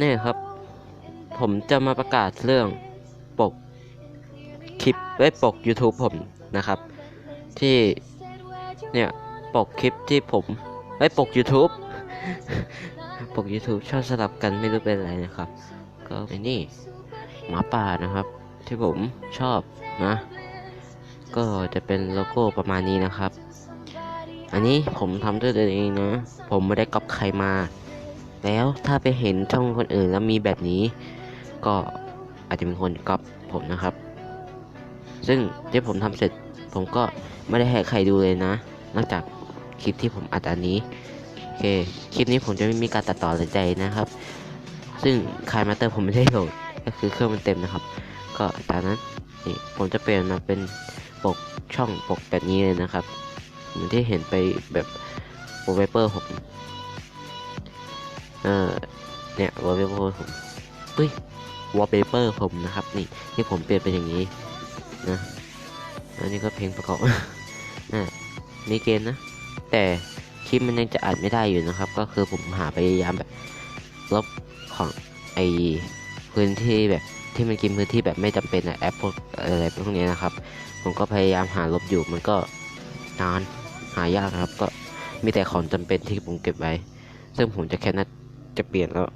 นี่ครับ ผมจะมาประกาศเรื่องปกคลิปไว้ปก YouTube ผมนะครับ ที่เนี่ยปกคลิปที่ผมไว้ปก YouTube ปก YouTube ชอบสลับกันไม่รู้เป็นอะไรนะครับ ก็ไอ้นี่หมาป่านะครับ ที่ผมชอบนะ ก็จะเป็นโลโก้ประมาณนี้นะครับ อันนี้ผมทำด้วยตัวเองนะ ผมไม่ได้ก๊อปใครมา แล้วถ้าไปเห็นช่องคนอื่นแล้วมีแบบนี้ ก็อาจจะเป็นคนก๊อปผมนะครับ ซึ่งที่ผมทำเสร็จผมก็ไม่ได้ให้ใครดูเลยนะ นอกจากคลิปที่ผมอัดอันนี้โอเคคลิปนี้ผมจะไม่มีการตัดต่อใดๆนะครับ ซึ่งคายมาเตอร์ผมไม่ได้โหลดก็คือเครื่องมันเต็มนะครับ ก็ตามนั้นนี่ผมจะเปลี่ยนมาเป็นปกช่องปกแบบนี้เลยนะครับเหมือนที่เห็นไปแบบโวลเปเปอร์ผม เออเนี่ยวอลเปเปอร์ผมเฮ้ยวอลเปเปอร์ผมนะครับ นี่ที่ผมเปลี่ยนเป็นอย่างนี้นะอันนี้ก็เพลงประกอบนะมีเกณฑ์นะ แต่คลิปมันยังจะอัดไม่ได้อยู่นะครับ ก็คือผมหาพยายามแบบลบของไอพื้นที่แบบที่มันกินพื้นที่แบบไม่จำเป็นอะแอปพวกอะไรพวกนี้นะครับ ผมก็พยายามหาลบอยู่มันก็นานหายากครับ ก็มีแต่ของจำเป็นที่ผมเก็บไว้ ซึ่งผมจะแค่นัด จะเปลี่ยนแล้ว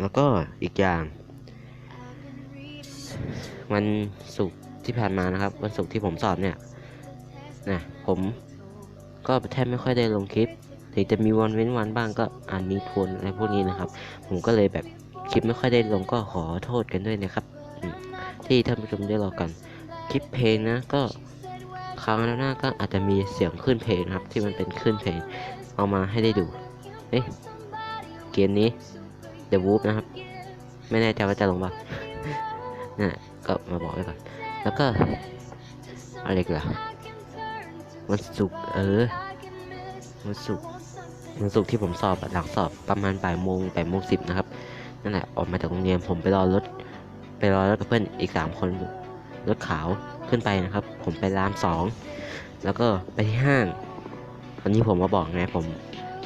แล้วก็อีกอย่าง วันศุกร์ที่ผ่านมานะครับ วันศุกร์ที่ผมสอบเนี่ยนะผมก็แทบไม่ค่อยได้ลงคลิปถึงจะมีวันเว้นวันบ้างก็อ่านมีทวนอะไรพวกนี้นะครับ ผมก็เลยแบบคลิปไม่ค่อยได้ลงก็ขอโทษกันด้วยนะครับ ที่ท่านผู้ชมได้รอกัน คลิปเพลงนะก็ครั้งหน้าก็อาจจะมีเสียงขึ้นเพลงนะครับ ที่มันเป็นขึ้นเพลงเอามาให้ได้ดู เอ๊ะเกมนี้ The Wolf นะครับ ไม่แน่ใจว่าจะลงบ้างนั่นแหละก็มาบอกไว้ก่อน แล้วก็ อะไรกันล่ะวันศุกร์เออวันศุกร์วันศุกร์ที่ผมสอบหลังสอบประมาณบ่ายโมงบ่ายโมงสิบนะครับนั่นแหละออกมาจากโรงเรียนผมไปรอรถ ไปรอรถกับเพื่อนอีกสามคนรถขาวขึ้นไปนะครับ ผมไปรามสองแล้วก็ไปที่ห้างวันนี้ผมมาบอกไงผม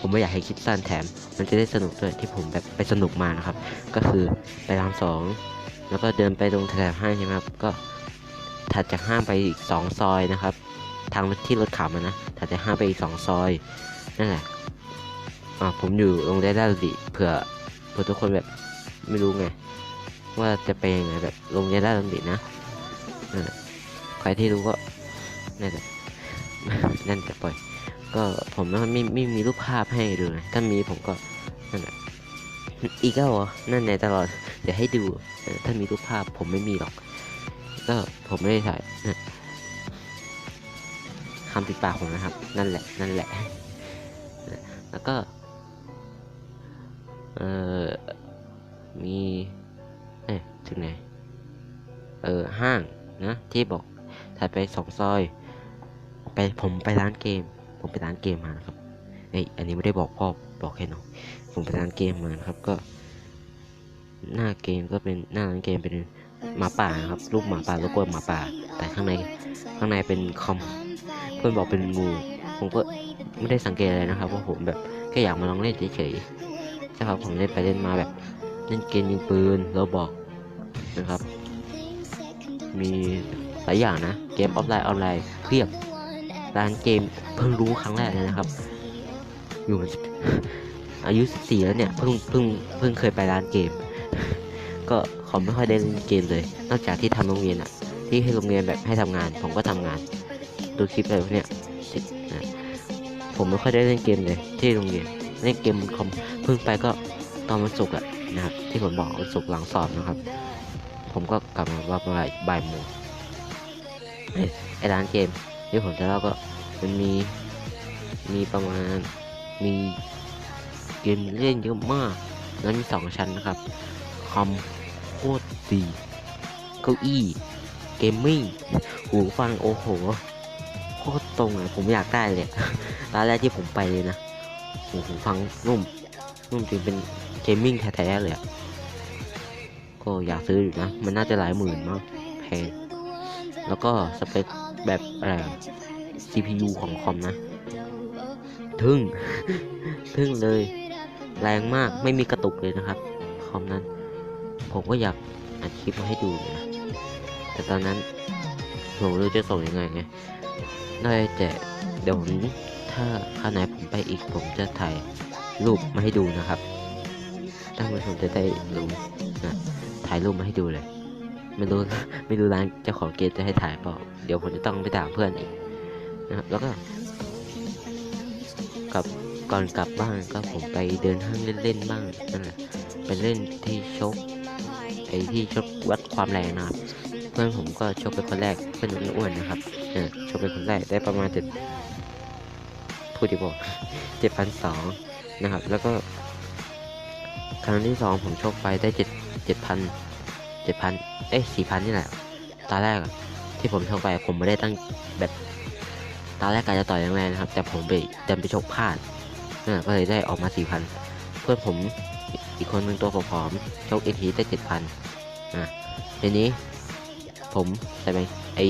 ผมไม่อยากให้คลิปสั้นแถม มันจะได้สนุกด้วยที่ผมแบบไปสนุกมานะครับ ก็คือไปรามสองแล้วก็เดินไปตรงแถวห้างใช่ไหมครับก็ถัดจากห้างไปอีกสองซอยนะครับ ทางที่รถขับมานะถัดจากห้างไปอีกสองซอยนั่นแหละอ่าผมอยู่โรงเรียนราชบุรีเผื่อเผื่อทุกคนแบบไม่รู้ไงว่าจะไปยังไงแบบโรงเรียนราชบุรีนะนั่นะใครที่รู้ก็นั่นแหละนั่นจะปล่อย ก็ผมไม่ไม่ไม่มีรูปภาพให้ดูนะถ้ามีผมก็นั่นแหละอีกแล้วเหรอนั่นในตลอด เดี๋ยวให้ดู ถ้ามีรูปภาพผมไม่มีหรอก ก็ผมไม่ได้ถ่ายนะคำติดปากผมนะครับ นั่นแหละ นั่นแหละ แล้วก็ เออมี เอ๊ะถึงไหน เออ ห้างนะ ที่บอก ถัดไปสองซอย ไปผมไปร้านเกม ผมไปร้านเกมมานะครับเอ้ยอันนี้ไม่ได้บอกพ่อบอกแค่น้องผมไปร้านเกมมานะครับก็ หน้าเกมก็เป็นหน้าร้านเกมเป็นหมาป่าครับรูปหมาป่าโลโก้หมาป่า แต่ข้างในข้างในเป็นคอมเพื่อนบอกเป็นงูผมก็ไม่ได้สังเกตอะไรนะครับเพราะผมแบบแค่อยากมาลองเล่นเฉยๆใช่ครับผมเล่นไปเล่นมาแบบเล่นเกมยิงปืนเราบอกนะครับ มีหลายอย่างนะเกมออฟไลน์ออนไลน์เพียบ ร้านเกมเพิ่งรู้ครั้งแรกเลยนะครับ อยู่มาอายุ14แล้วเนี่ยเพิ่งเพิ่งเพิ่งเคยไปร้านเกม ก็เขาไม่ค่อยได้เล่นเกมเลย นอกจากที่ทำโรงเรียนอะที่ให้โรงเรียนแบบให้ทำงาน ผมก็ทำงาน ดูคลิปอะไรพวกเนี่ยผมไม่ค่อยได้เล่นเกมเลย ที่โรงเรียนเล่นเกมบนคอมเพิ่งไปก็ตอนวันศุกร์อะนะครับที่ผมบอกวันศุกร์หลังสอบนะครับ ผมก็กลับมาว่าประมาณบ่ายโมงไอ้ร้านเกม ที่ผมจะเล่าก็มันมีมีประมาณมีเกมเล่นเยอะมากแล้วมีสองชั้นนะครับคอมโคตรดีเก้าอี้เกมมิ่งหูฟังโอ้โหโคตรตรงเลยผมอยากได้เลยร้านแรกที่ผมไปเลยนะโอ้โหฟังนุ่มนุ่มจริงเป็นเกมมิ่งแท้ๆเลยก็อยากซื้ออยู่นะ มันน่าจะหลายหมื่นมากแพงแล้วก็สเปค แบบอะไรอะ CPU ของคอมนะ ทึ่ง ทึ่งเลย แรงมากไม่มีกระตุกเลยนะครับ คอมนั้น ผมก็อยากอัดคลิปมาให้ดูนะ แต่ตอนนั้น ผมไม่รู้จะส่งยังไงไงได้แต่เดี๋ยวผมถ้าข้างไหนผมไปอีกผมจะถ่ายรูปมาให้ดูนะครับท่านผู้ชมจะได้รู้นะถ่ายรูปมาให้ดูเลย ไม่รู้ไม่รู้ร้านเจ้าของเกมจะให้ถ่ายเปล่าเดี๋ยวผมจะต้องไปถามเพื่อนอีกนะครับแล้วก็กลับก่อนกลับบ้านก็ผมไปเดินห้างเล่นๆบ้างนั่นแหละไปเล่นที่ชกไอ้ที่ชกวัดความแรงนะครับ เพื่อนผมก็ชกเป็นคนแรกเพื่อนอ้วนนะครับเออชกเป็นคนแรกได้ประมาณเจ็ดพูดดีกว่าเจ็ดพันสองนะครับ แล้วก็ ครั้งที่สองผมชกไปได้เจ็ดเจ็ดพัน เจ็ดพันเอ้ยสี่พันนี่แหละตอนแรกที่ผมชกไปผมไม่ได้ตั้งแบบตอนแรกกะจะต่อยแรงๆนะครับ แต่ผมไปเดันไปชกพลาดนะก็เลยได้ออกมาสี่พันเพื่อนผมอีกคนหนึ่งตัวผอมๆชกอีกทีได้เจ็ดพันอะทีนี้ผมใส่ไปไอ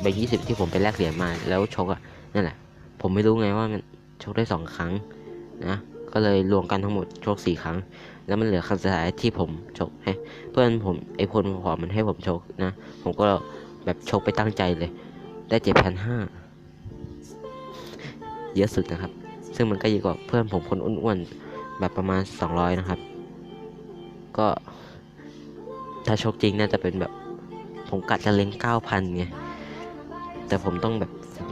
ใบยี่สิบที่ผมไปแลกเหรียญมาแล้วชกอะนั่นแหละ ผมไม่รู้ไงว่ามันชกได้สองครั้งนะก็เลยรวมกันทั้งหมดชกสี่ครั้ง แล้วมันเหลือครั้งสุดท้ายที่ผมชกให้เพื่อนผมไอ้พลผอมมันให้ผมชกนะ ผมก็แบบชกไปตั้งใจเลย ได้เจ็ดพันห้าเยอะสุดนะครับ ซึ่งมันก็เยอะกว่าเพื่อนผมคนอ้วนๆแบบประมาณสองร้อยนะครับ ก็ ถ้าชกจริงน่าจะเป็นแบบ ผมกะจะเล็งเก้าพันไงแต่ผมต้องแบบ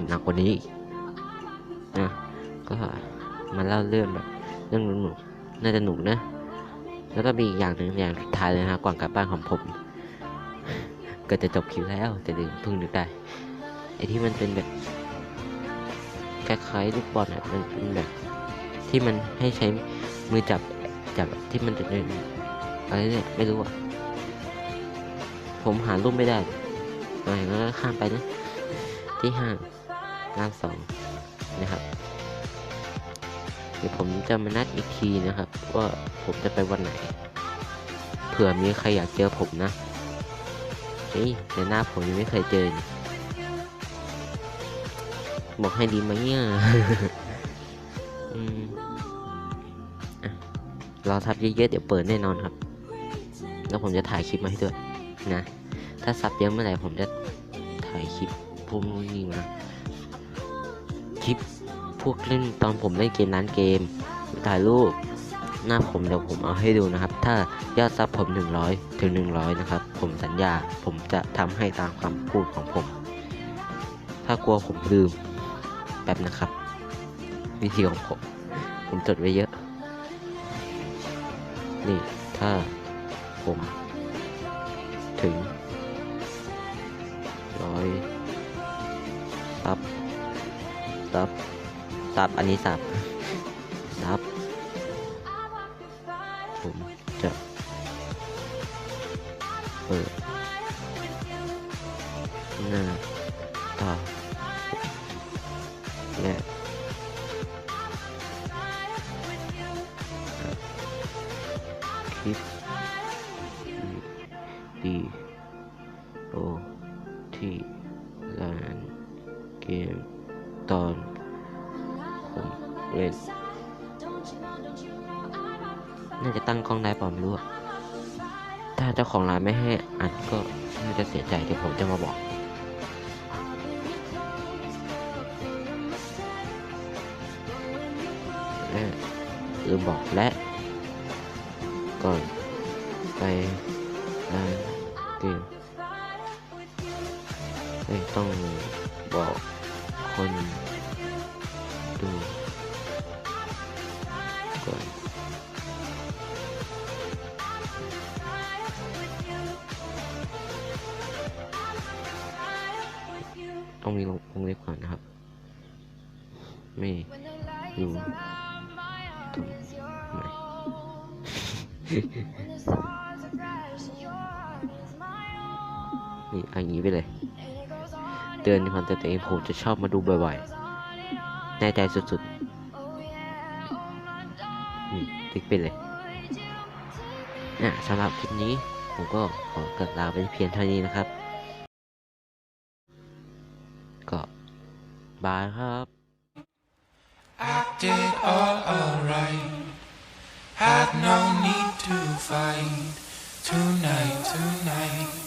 หนักกว่านี้นะก็มาเล่าเรื่องแบบเรื่องหนุกๆน่าจะหนุกนะ แล้วก็มีอีกอย่างหนึ่งอย่างสุดท้ายเลยนะก่อนกลับบ้านของผมเกิดจะจบคลิปแล้วแต่ลืมเพิ่งนึกได้ไอที่มันเป็นแบบคล้ายๆลูกบอลอะมันเป็นแบบที่มันให้ใช้มือจับจับที่มันจะเป็นอะไรเนี่ยไม่รู้อะผมหารูปไม่ได้มาอย่างนั้นก็ข้ามไปนะที่ห้างร้านสองนะครับ เดี๋ยวผมจะมานัดอีกทีนะครับ ว่าผมจะไปวันไหน เผื่อมีใครอยากเจอผมนะเฮ้ยแต่หน้าผมยังไม่เคยเจอบอกให้ดีไหมเนี่ยรอทับเยอะๆเดี๋ยวเปิดแน่นอนครับ แล้วผมจะถ่ายคลิปมาให้ด้วยนะ ถ้าซับเยอะเมื่อไหร่ผมจะถ่ายคลิปพวกนี้มาคลิป วกเล่นตอนผมเล่นเกมร้านเกมถ่ายรูปหน้าผมเดี๋ยวผมเอาให้ดูนะครับ ถ้ายอดซับผม 100 ถึง 100 นะครับ ผมสัญญาผมจะทำให้ตามคำพูดของผม ถ้ากลัวผมลืมแป๊บนะครับ วิธีของผม ผมจดไว้เยอะ นี่ถ้าผม ถึงร้อยซับซับ ซับอันนี้ซับซับผมจะเปิดหน้าตาและคลิปดีโอที่ร้านเกมตอน เล่นน่าจะตั้งกล้องได้เปล่าไม่รู้อะถ้าเจ้าของร้านไม่ให้อัดก็น่าจะเสียใจเดี๋ยวผมจะมาบอกและลืมบอกและ ก่อนไปร้านเกมไม่ต้องบอกคน ดูก่อนต้องมีวงเล็บก่อนนะครับ ไม่รู้ทำไมนี่เอันนี้ไปเลยเตือนในความเตือนตัวเองผมจะชอบมาดูบ่อยๆ แน่ใจสุดๆติ๊กไปเลยนะสำหรับคลิปนี้ผมก็ขอเกิดลาไปเพียงเท่านี้นะครับ ก็บายครับ I did all alright. had no need to fight Tonight, tonight.